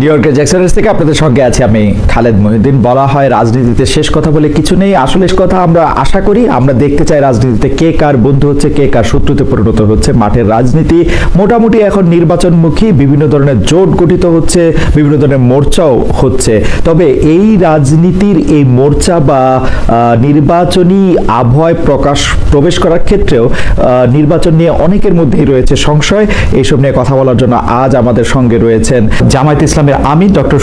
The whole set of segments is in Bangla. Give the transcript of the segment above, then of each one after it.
নিউ ইয়র্কের জ্যাকসনের থেকে আপনাদের সঙ্গে আছি আমি খালেদ মহিউদ্দিন। বলা হয় রাজনীতিতে শেষ কথা বলে কিছু নেই। আসলে কথা আমরা আশা করি, আমরা দেখতে চাই রাজনীতিতে কে কার বন্ধু হচ্ছে, কে কার শত্রুতে পরিণত হচ্ছে মাঠের রাজনীতি। মোটামুটি এখন নির্বাচনমুখী, বিভিন্ন ধরনের জোট গঠিত হচ্ছে, বিভিন্ন ধরনের মোর্চাও হচ্ছে। তবে এই রাজনীতির এই মোর্চা বা নির্বাচনী আবহাওয়ায় প্রকাশ, প্রবেশ করার ক্ষেত্রেও নির্বাচন নিয়ে অনেকের মধ্যেই রয়েছে সংশয়। এইসব নিয়ে কথা বলার জন্য আজ আমাদের সঙ্গে রয়েছেন জামায়াত ইসলামের আমির ডক্টর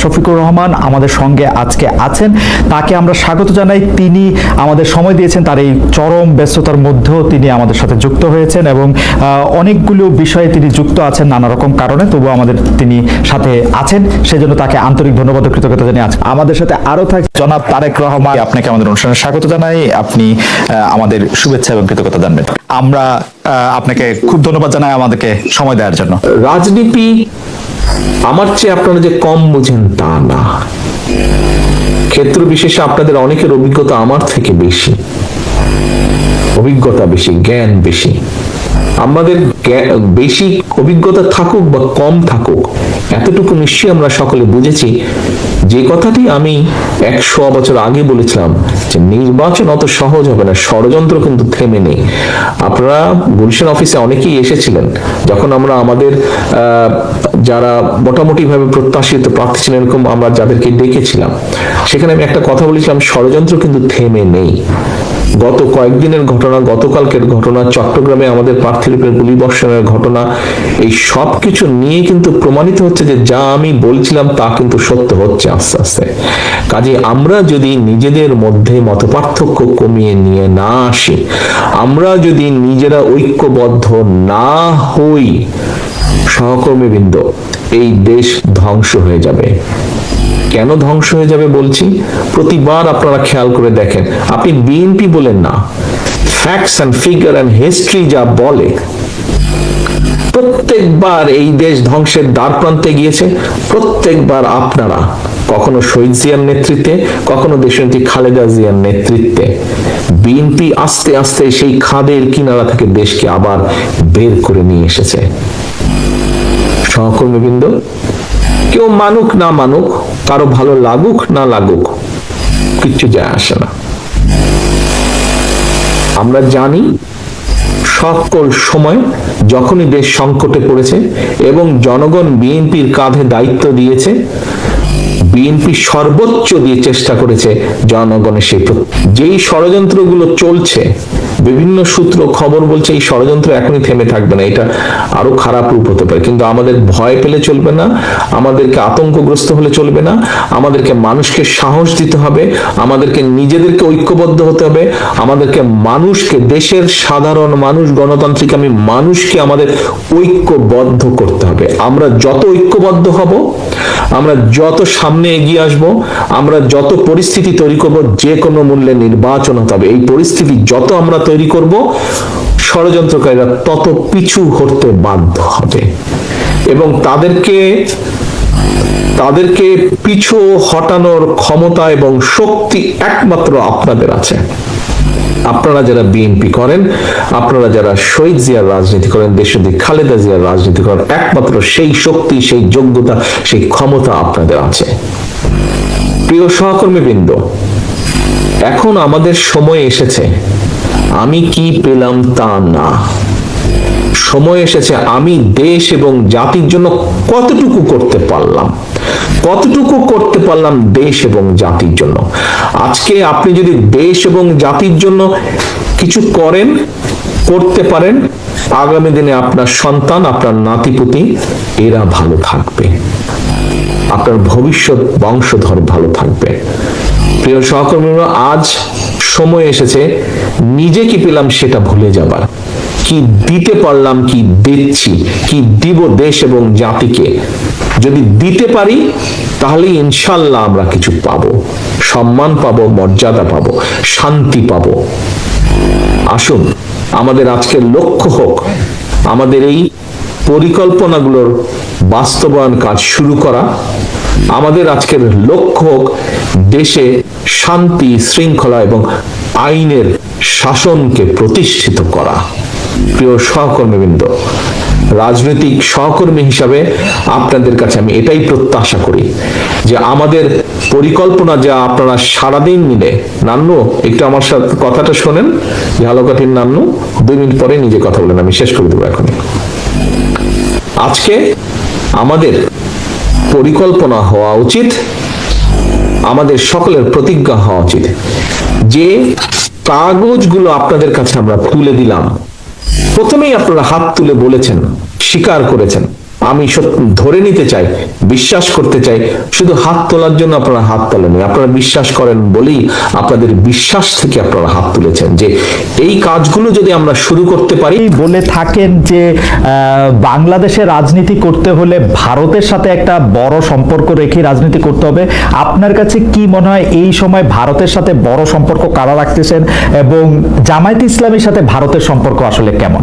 শফিকুর রহমান আমাদের সঙ্গে আজকে আছেন। তাকে আমরা স্বাগত জানাই। তিনি আমাদের সময় দিয়েছেন, তার এই চরম ব্যস্ততার মধ্যেও তিনি আমাদের সাথে যুক্ত হয়েছেন এবং অনেকগুলো বিষয়ে তিনি যুক্ত আছেন নানা রকম কারণে, তবুও আমাদের তিনি সাথে আছেন। সেজন্য তাকে আন্তরিক ধন্যবাদ কৃতজ্ঞতা জানিয়ে আছেন আমাদের সাথে আরও থাকছে জনাব তারেক রহমান। আপনাকে আমাদের অনুষ্ঠানে স্বাগত জানাই। আপনি আমাদের শুভেচ্ছা এবং কৃতজ্ঞতা জানবেন। আমরা আপনাকে খুব ধন্যবাদ জানাই আমাদেরকে সময় দেওয়ার জন্য। রাজনীতি আমার চেয়ে আপনারা যে কম বুঝেন, তা না। ক্ষেত্র বিশেষে আপনাদের অনেকের অভিজ্ঞতা আমার থেকে বেশি। অভিজ্ঞতা বেশি, জ্ঞান বেশি। আমাদের বেশি অভিজ্ঞতা থাকুক বা কম থাকুক, এতটুকু নিশ্চয়ই আমরা সকলে বুঝেছি। যে কথাটি আমি একশো বছর আগে বলেছিলাম, যে নির্বাচন অত সহজ হবে না, ষড়যন্ত্র কিন্তু থেমে নেই। আপনারা গুলশান অফিসে অনেকেই এসেছিলেন, যখন আমরা আমাদের যারা মোটামুটি ভাবে প্রত্যাশিত প্রার্থী ছিলেন এরকম আমরা যাদেরকে ডেকেছিলাম, সেখানে আমি একটা কথা বলেছিলাম, ষড়যন্ত্র কিন্তু থেমে নেই। গত কয়েকদিনের ঘটনা, গতকালকের ঘটনা, চট্টগ্রামে আমাদের প্রার্থীর গুলি বর্ষণের ঘটনা, এই সব কিছু নিয়ে কিন্তু প্রমাণিত হচ্ছে যে যা আমি বলছিলাম তা কিন্তু সত্য হচ্ছে আস্তে আস্তে। কাজে আমরা যদি নিজেদের মধ্যে মতপার্থক্য কমিয়ে নিয়ে না আসি, আমরা যদি নিজেরা ঐক্যবদ্ধ না হই, সহকর্মীবৃন্দ, এই দেশ ধ্বংস হয়ে যাবে। কেন ধ্বংস হয়ে যাবে বলছি? প্রতিবার আপনারা খেয়াল করে দেখেন। আপনি বিএনপি বলেন না। Facts and figure and history যা বলে। প্রত্যেকবার এই দেশ ধ্বংসের দ্বার প্রান্তে গিয়েছে। প্রত্যেকবার আপনারা, কখনো শহীদ জিয়ার নেতৃত্বে, কখনো দেশনেত্রী খালেদা জিয়ার নেতৃত্বে বিএনপি আস্তে আস্তে সেই খাদের কিনারা থেকে দেশকে আবার বের করে নিয়ে এসেছে। সহকর্মীবৃন্দ, কেউ মানুক না মানুক কারও ভালো লাগুক না লাগুক, কিচ্ছু যায় আসে না। আমরা জানি সকল সময় যখনই দেশ সংকটে পড়েছে এবং জনগণ বিএনপির কাঁধে দায়িত্ব দিয়েছে, বিএনপি সর্বোচ্চ দিয়ে চেষ্টা করেছে জনগণের সেই যেই ষড়যন্ত্রগুলো চলছে বিভিন্ন সূত্র, খবর বলছে এই ষড়যন্ত্র এখনই থেমে থাকবে না। এটা আরও খারাপ রূপ হতে পারে। কিন্তু আমাদের ভয় পেলে চলবে না, আমাদেরকে আতঙ্কগ্রস্ত হলে চলবে না, আমাদেরকে মানুষকে সাহস দিতে হবে, আমাদেরকে নিজেদেরকে ঐক্যবদ্ধ হতে হবে, আমাদেরকে মানুষকে, দেশের সাধারণ মানুষ, গণতান্ত্রিক আমি মানুষকে আমাদের ঐক্যবদ্ধ করতে হবে। আমরা যত ঐক্যবদ্ধ হব আমরা যত সামনে এগিয়ে আসব, আমরা যত পরিস্থিতি তৈরি করব, যে কোনো মূল্যে নির্বাচন হতে হবে। এই পরিস্থিতি যত আমরা তৈরি করব, ষড়যন্ত্রকারীরা তত পিছু হতে বাধ্য হবে। এবং তাদেরকে তাদেরকে পিছু হটানোর ক্ষমতা এবং শক্তি একমাত্র আপনাদের আছে। আপনারা যারা বিএনপি করেন, আপনারা যারা শহীদ জিয়ার রাজনীতি করেন দেশদি খালেদা জিয়ার রাজনীতি করেন, একমাত্র সেই শক্তি, সেই যোগ্যতা, সেই ক্ষমতা আপনাদের আছে। প্রিয় সহকর্মীবৃন্দ, এখন আমাদের সময় এসেছে। আমি কি পেলাম তা না। সময় এসেছে, আমি দেশ এবং জাতির জন্য কতটুকু করতে পারলাম? কতটুকু করতে পারলাম দেশ এবং জাতির জন্য। আজকে আপনি যদি দেশ এবং জাতির জন্য কিছু করেন, করতে পারেন, আগামী দিনে আপনার সন্তান, আপনার নাতিপুতি, এরা ভালো থাকবে। আপনার ভবিষ্যৎ বংশধর ভালো থাকবে। প্রিয় সহকর্মীরা, আজ সময় এসেছে, নিজে কি পেলাম সেটা ভুলে যাবার। কি দিতে পারলাম, কি দিচ্ছি, কি দিব দেশ এবং জাতিকে যদি দিতে পারি তাহলে ইনশাল্লাহ আমরা কিছু পাবো। সম্মান পাবো, মর্যাদা পাবো, শান্তি পাবো। আসুন, আমাদের আজকের লক্ষ্য হোক, আমাদের এই পরিকল্পনাগুলোর বাস্তবায়ন কাজ শুরু করা। আমাদের আজকের লক্ষ্য হোক, দেশে শান্তি, শৃঙ্খলা এবং আইনের শাসনকে প্রতিষ্ঠিত করা। প্রিয় সহকর্মীবৃন্দ রাজনৈতিক সহকর্মী হিসাবে আপনাদের কাছে আমি এটাই প্রত্যাশা করি যে আমাদের পরিকল্পনা যা আপনারা সারাদিন মিলে, নান্নু, একটু আমার সাথে কথাটা শোনেন, ঝালকাঠির নান্নু, দুই মিনিট পরে নিজে কথা বলেন, আমি শেষ করে দেবো এখন আজকে আমাদের পরিকল্পনা হওয়া উচিত, আমাদের সকলের প্রতিজ্ঞা হওয়া উচিত। যে কাগজগুলো আপনাদের কাছে আমরা তুলে দিলাম প্রথমেই আপনারা হাত তুলে বলেছেন স্বীকার করেছেন। আমি ধরে নিতে চাই, বিশ্বাস করতে চাই, শুধু হাত তোলার জন্য আপনারা হাত তোলেনি আপনারা বিশ্বাস করেন বলেই আপনাদের বিশ্বাস থেকে আপনারা হাত তুলেছেন যে এই কাজগুলো যদি আমরা শুরু করতে পারি বলে থাকেন যে বাংলাদেশে রাজনীতি করতে হলে ভারতের সাথে একটা বড় সম্পর্ক রেখে রাজনীতি করতে হবে। আপনার কাছে কি মনে হয় এই সময় ভারতের সাথে বড় সম্পর্ক কারা রাখতেছেন এবং জামায়াত ইসলামের সাথে ভারতের সম্পর্ক আসলে কেমন?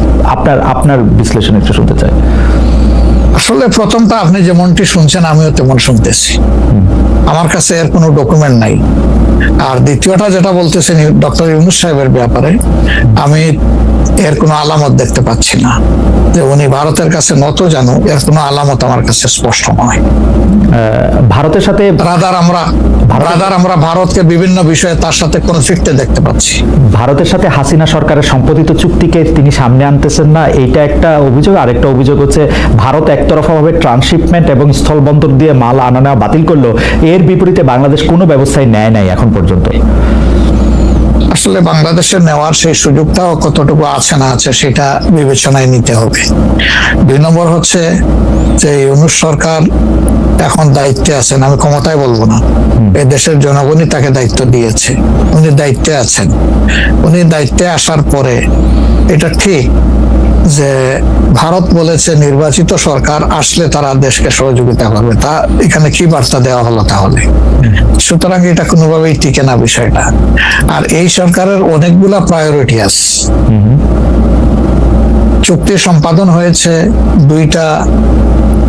আপনার আপনার বিশ্লেষণ একটু শুনতে চাই। আসলে প্রথমটা আপনি যেমনটি শুনছেন আমিও তেমন শুনতেছি। আমার কাছে এর কোনো ডকুমেন্ট নাই। আর দ্বিতীয়টা যেটা বলতেছেন ডক্টর ইউনুস সাহেবের ব্যাপারে আমি এর কোনো আলামত দেখতে পাচ্ছি না। যে উনি ভারতের কাছে নত জানো এর কোনো আলামত আমার কাছে স্পষ্ট নয়। ভারতের সাথে রাদার আমরা রাদার আমরা ভারতকে বিভিন্ন বিষয়ে তার সাথে কনফ্লিক্টে দেখতে পাচ্ছি। ভারতের সাথে হাসিনা সরকারের সম্পাদিত চুক্তিকে তিনি সামনে আনতেছেন না এইটা একটা অভিযোগ। আরেকটা অভিযোগ হচ্ছে ভারত একতরফাভাবে ট্রান্সশিপমেন্ট এবং স্থলবন্দর দিয়ে মাল আনা নেওয়া বাতিল করল এর বিপরীতে বাংলাদেশ কোনো ব্যবস্থায় নেয় নাই এখন পর্যন্ত। আসলে বাংলাদেশে নেওয়ার সেই সুযোগটাও কতটুকু আছে না আছে সেটা বিবেচনায় নিতে হবে। দুই নম্বর হচ্ছে যে ইউনুস সরকার এখন দায়িত্বে আছেন আমি ক্ষমতায় বলব না। এই দেশের জনগণই তাকে দায়িত্ব দিয়েছে উনি দায়িত্বে আছেন। উনি দায়িত্বে আসার পরে এটা ঠিক যে ভারত বলেছে নির্বাচিত সরকার আসলে তারা দেশকে সহযোগিতা করবে তা এখানে কি বার্তা দেওয়া হলো তাহলে? সুতরাং এটা কোনোভাবেই টিকে না বিষয়টা। আর এই সরকারের অনেকগুলা প্রায়োরিটি আছে। চুক্তি সম্পাদন হয়েছে দুইটা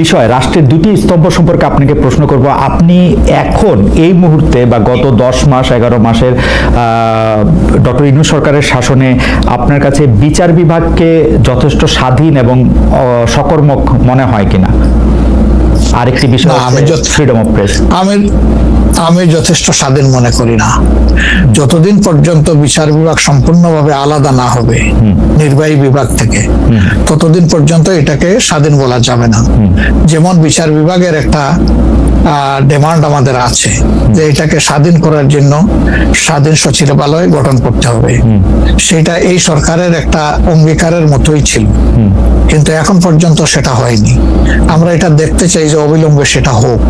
বিষয়, রাষ্ট্রের দুটি স্তম্ভ সম্পর্কে আপনাকে প্রশ্ন করব। আপনি এখন এই মুহূর্তে বা গত দশ মাস, এগারো মাসের ডক্টর ইনু সরকারের শাসনে আপনার কাছে বিচার বিভাগকে যথেষ্ট স্বাধীন এবং সকর্মক মনে হয় কিনা? আরেকটি বিষয় ফ্রিডম অফ প্রেস আমি আমি যথেষ্ট স্বাধীন মনে করি না। যতদিন পর্যন্ত বিচার বিভাগ সম্পূর্ণভাবে আলাদা না হবে নির্বাহী বিভাগ থেকে ততদিন পর্যন্ত এটাকে স্বাধীন বলা যাবে না। যেমন বিচার বিভাগের একটা ডিমান্ড আমাদের আছে। যে এটাকে স্বাধীন করার জন্য স্বাধীন সচিবালয় গঠন করতে হবে। সেটা এই সরকারের একটা অঙ্গীকারের মতোই ছিল। কিন্তু এখন পর্যন্ত সেটা হয়নি। আমরা এটা দেখতে চাই যে অবিলম্বে সেটা হোক।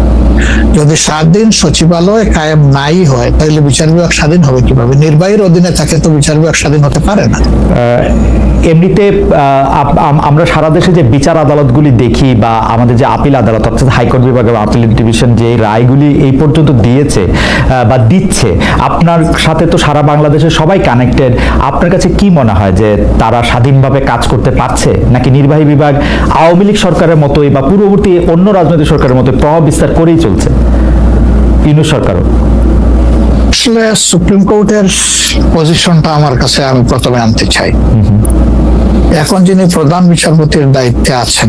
যদি স্বাধীন সচিবালয় কায়েম নাই হয় তাহলে বিচার বিভাগ স্বাধীন হবে কীভাবে? নির্বাহীর অধীনে থাকে তো বিচার বিভাগ স্বাধীন হতে পারে না। এমনিতে আমরা সারা দেশে যে বিচার আদালতগুলি দেখি বা আমাদের যে আপিল আদালত অর্থাৎ হাইকোর্ট বিভাগ এবং আপিল ডিভিশন যে রায়গুলি এই পর্যন্ত দিয়েছে বা দিচ্ছে। আপনার সাথে তো সারা বাংলাদেশের সবাই কানেক্টেড আপনার কাছে কি মনে হয় যে তারা স্বাধীনভাবে কাজ করতে পারছে? নাকি নির্বাহী বিভাগ আওয়ামী লীগ সরকারের মতোই বা পূর্ববর্তী অন্য রাজনৈতিক সরকারের মতো প্রভাব বিস্তার করেই চলছে? ইউনুস সরকারও। আসলে সুপ্রিম কোর্টের পজিশনটা আমার কাছে আমি প্রথমে আনতে চাই। এখন যিনি প্রধান বিচারপতির দায়িত্বে আছেন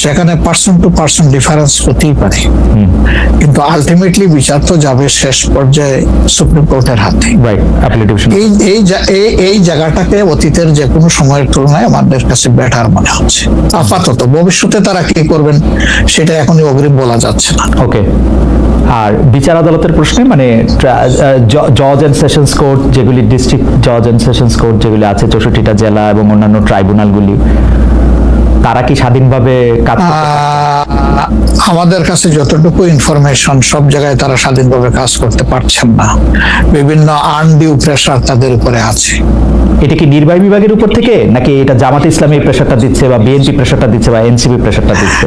সেখানে পার্সন টু পার্সন ডিফারেন্স হতেই পারে। কিন্তু আলটিমেটলি বিচার তো যাবে শেষ পর্যায়ে সুপ্রিম কোর্টের হাতে। এই এই এই এই জায়গাটাকে অতীতের যে কোনো সময়ের তুলনায় আমাদের কাছে বেটার মনে হচ্ছে। আপাতত ভবিষ্যতে তারা কি করবেন সেটা এখনই অগ্রিম বলা যাচ্ছে না। ওকে আর বিচার আদালতের প্রশ্নে মানে জজ অ্যান্ড সেশনস কোর্ট যেগুলি ডিস্ট্রিক্ট জজ অ্যান্ড সেশনস কোর্ট যেগুলি আছে চৌষট্টিটা জেলা এবং অন্যান্য ট্রাইব্যুনালগুলি তারা কি স্বাধীনভাবে কাজ আমাদের কাছে যতটুকু ইনফরমেশন সব জায়গায় তারা স্বাধীনভাবে কাজ করতে পারছেন না। বিভিন্ন আনডিউ প্রেশার তাদের উপরে আছে। এটা কি নির্বাহী বিভাগের উপর থেকে? নাকি এটা জামাত ইসলামী প্রেশারটা দিচ্ছে বা বিএনপি প্রেশারটা দিচ্ছে বা এনসিপি প্রেশারটা দিচ্ছে?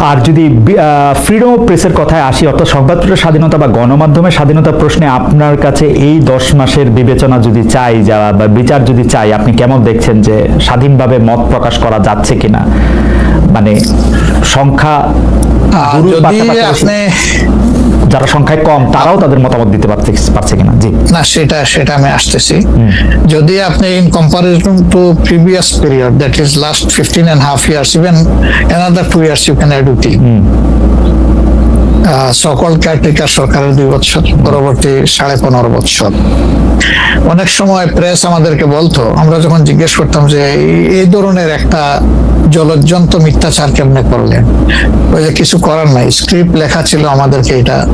আর যদি ফ্রিডম অফ প্রেসের কথায় আসি অর্থাৎ সংবাদপত্র স্বাধীনতা বা গণমাধ্যমের স্বাধীনতা প্রশ্নে আপনার কাছে এই দশ মাসের বিবেচনা যদি চাই যাওয়া বা বিচার যদি চাই আপনি কেমন দেখছেন যে স্বাধীনভাবে মত প্রকাশ করা যাচ্ছে কিনা? মানে সংখ্যা যদি আপনি যারা সংখ্যায় কম তারাও তাদের মতামত দিতে পারছে পারছে কিনা? জি। না সেটা সেটা আমি আসতেছি। যদি আপনি in comparison to previous period that is last fifteen and half years even another two years you can add সকল কেয়ারটেকার সরকারের দুই বছর, পরবর্তী সাড়ে পনেরো বছর। অনেক সময় প্রেস আমাদেরকে বলতো, আমরা যখন জিজ্ঞেস করতাম যে, এই- ধরনের একটা জলজ্জন্ত মিথ্যাচার কেমনে করলেন? ওই যে কিছু করার নাই স্ক্রিপ্ট লেখা ছিল আমাদেরকে এটা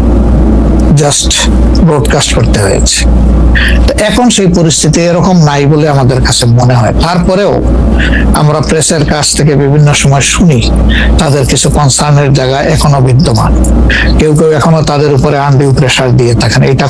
জাস্ট ব্রডকাস্ট করতে হয়েছে। এখন সেই পরিস্থিতি এরকম নাই বলে আমাদের কাছে মনে হয়। তারপরেও আমরা প্রেসের কাছ থেকে বিভিন্ন সময় শুনি, তাদের কিছু কনসার্নের জায়গা এখনও বিদ্যমান। কেউ কেউ এখনও তাদের উপরে আনডিউ প্রেশার দিয়ে থাকেন। এটা